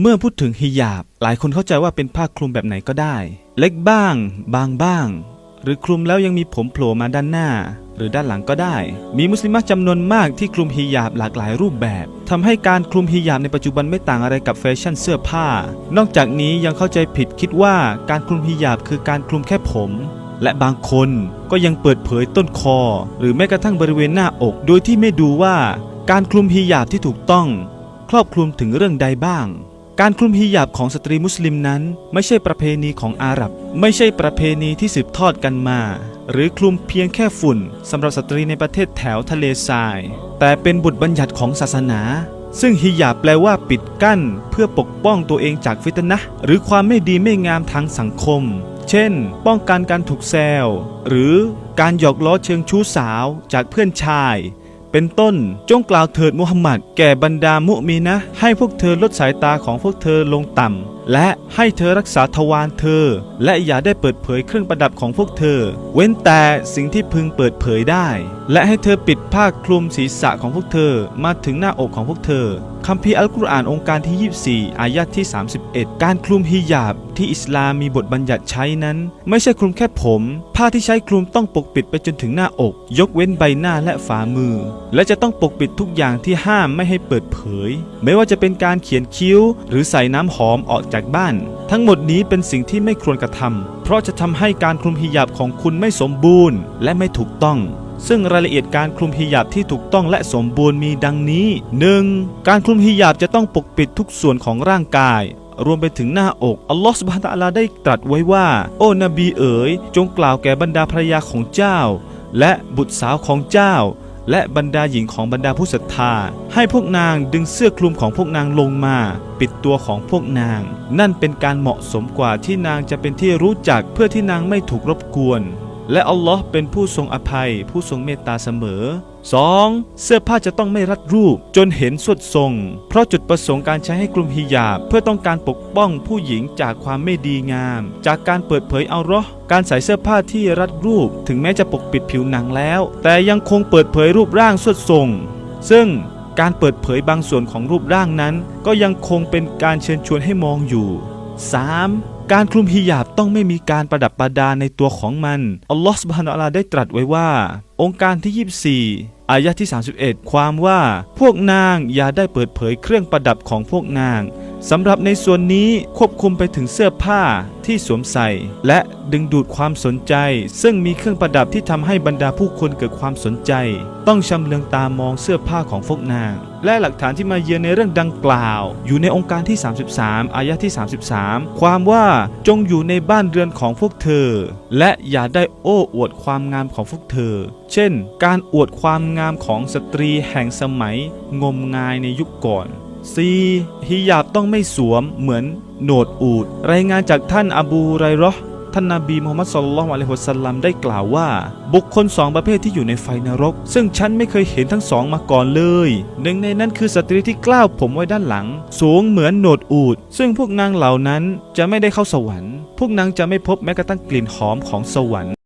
เมื่อพูดถึงฮิญาบ หลายคนเข้าใจว่าเป็นผ้าคลุมแบบไหนก็ได้ เล็กบ้าง บางบ้าง หรือคลุมแล้วยังมีผมโผล่มาด้านหน้า หรือด้านหลังก็ได้ มีมุสลิมจำนวนมากที่คลุมฮิญาบหลากหลายรูปแบบทำให้การคลุมฮิญาบในปัจจุบันไม่ต่างอะไรกับแฟชั่นเสื้อผ้า นอกจากนี้ยังเข้าใจผิดคิดว่าการคลุมฮิญาบคือการคลุมแค่ผม และบางคนก็ยังเปิดเผยต้นคอ หรือแม้กระทั่งบริเวณหน้าอก โดยที่ไม่ดูว่า การคลุมฮิญาบที่ถูกต้อง ครอบคลุมถึงเรื่องใดบ้าง การคลุมฮิญาบของสตรีมุสลิมนั้น ไม่ใช่ประเพณีของอาหรับ ไม่ใช่ประเพณีที่สืบทอดกันมา หรือคลุมเพียงแค่ฝุ่นสำหรับสตรีในประเทศแถวทะเลทราย แต่เป็นบทบัญญัติของศาสนา ซึ่งฮิญาบแปลว่าปิดกั้น เพื่อปกป้องตัวเองจากฟิตนะห์หรือความไม่ดีไม่งามทางสังคม เช่น ป้องกันการถูกแซวหรือการหยอกล้อเชิงชู้สาวจากเพื่อนชาย เป็นต้น จงกล่าวเถิดมุฮัมมัดแก่บรรดามุมีนะ ให้พวกเธอลดสายตาของพวกเธอลงต่ำ และให้เธอรักษาทวารเธอ และอย่าได้เปิดเผยเครื่องประดับของพวกเธอ เว้นแต่สิ่งที่พึงเปิดเผยได้ และให้เธอปิดผ้าคลุมศีรษะของพวกเธอมาถึงหน้าอกของพวกเธอคัมภีร์อัลกุรอานองค์การที่ 24 อายะที่ 31 การคลุมฮิญาบ ที่อิสลามมีบทบัญญัติใช้นั้น ไม่ใช่คลุมแค่ผม ผ้าที่ใช้คลุมต้องปกปิดไปจนถึงหน้าอก ยกเว้นใบหน้าและฝ่ามือ และจะต้องปกปิดทุกอย่างที่ห้ามไม่ให้เปิดเผย ไม่ว่าจะเป็นการเขียนคิ้ว หรือใส่น้ำหอมออกจากบ้าน ทั้งหมดนี้เป็นสิ่งที่ไม่ควรกระทำเพราะจะทำให้การคลุมฮิญาบของคุณไม่สมบูรณ์ และไม่ถูกต้องซึ่งรายละเอียดการคลุมฮิญาบที่ถูกต้องและสมบูรณ์มีดังนี้ 1. การคลุมฮิญาบจะต้องปกปิดทุกส่วนของร่างกาย รวมไปถึงหน้าอก อัลลอฮฺสุบฮานตะอาลาได้ตรัสไว้ว่า โอ้นบีเอ๋ย จงกล่าวแก่บรรดาภรรยาของเจ้า และบุตรสาวของเจ้า และบรรดาหญิงของบรรดาผู้ศรัทธา ให้พวกนางดึงเสื้อคลุมของพวกนางลงมา ปิดตัวของพวกนาง นั่นเป็นการเหมาะสมกว่าที่นางจะเป็นที่รู้จักเพื่อที่นางไม่ถูกรบกวน และอัลลอฮ์เป็นผู้ทรงอภัย ผู้ทรงเมตตาเสมอ 2. เสื้อผ้าจะต้องไม่รัดรูป จนเห็นสวดทรง เพราะจุดประสงค์การใช้ให้กลุ่มฮิญาบ เพื่อต้องการปกป้องผู้หญิงจากความไม่ดีงาม จากการเปิดเผยเอารอการใส่เสื้อผ้าที่รัดรูป ถึงแม้จะปกปิดผิวหนังแล้ว แต่ยังคงเปิดเผยรูปร่างสวดทรง ซึ่งการเปิดเผยบางส่วนของรูปร่างนั้น ก็ยังคงเป็นการเชิญชวนให้มองอยู่ 3. การคลุมฮิญาบต้องไม่มีการประดับประดาในตัวของมัน อัลลอฮฺสุบฮานอลาได้ตรัสไว้ว่า องค์การที่ 24 อายะที่ 31 ความว่า พวกนางอย่าได้เปิดเผยเครื่องประดับของพวกนาง สำหรับในส่วนนี้ควบคุมไปถึงเสื้อผ้าที่สวมใส่ และดึงดูดความสนใจ ซึ่งมีเครื่องประดับที่ทำให้บรรดาผู้คนเกิดความสนใจ ต้องชำเลืองตามองเสื้อผ้าของพวกนาง และหลักฐานที่มาเยือนในเรื่องดังกล่าว อยู่ในองค์การที่ 33 อายะที่ 33 ความว่าจงอยู่ในบ้านเรือนของพวกเธอ และอย่าได้โอ้อวดความงามของพวกเธอ เช่น การอวดความงามของสตรีแห่งสมัยงมงายในยุคก่อน 4. ฮิญาบต้องไม่สวมเหมือนโหนดอูด รายงานจากท่านอบูไรราะห์ท่านนาบีมูฮัมมัดสุลลัลลอะลัยฮิวะสัลลัมได้กล่าวว่า บุคคลสองประเภทที่อยู่ในไฟนรก ซึ่งฉันไม่เคยเห็นทั้งสองมาก่อนเลย หนึ่งในนั้นคือสตรีที่กล้าวผมไว้ด้านหลัง สูงเหมือนโหนดอูด ซึ่งพวกนางเหล่านั้นจะไม่ได้เข้าสวรรค์ พวกนางจะไม่พบแม้กระทั่งกลิ่นหอมของสวรรค์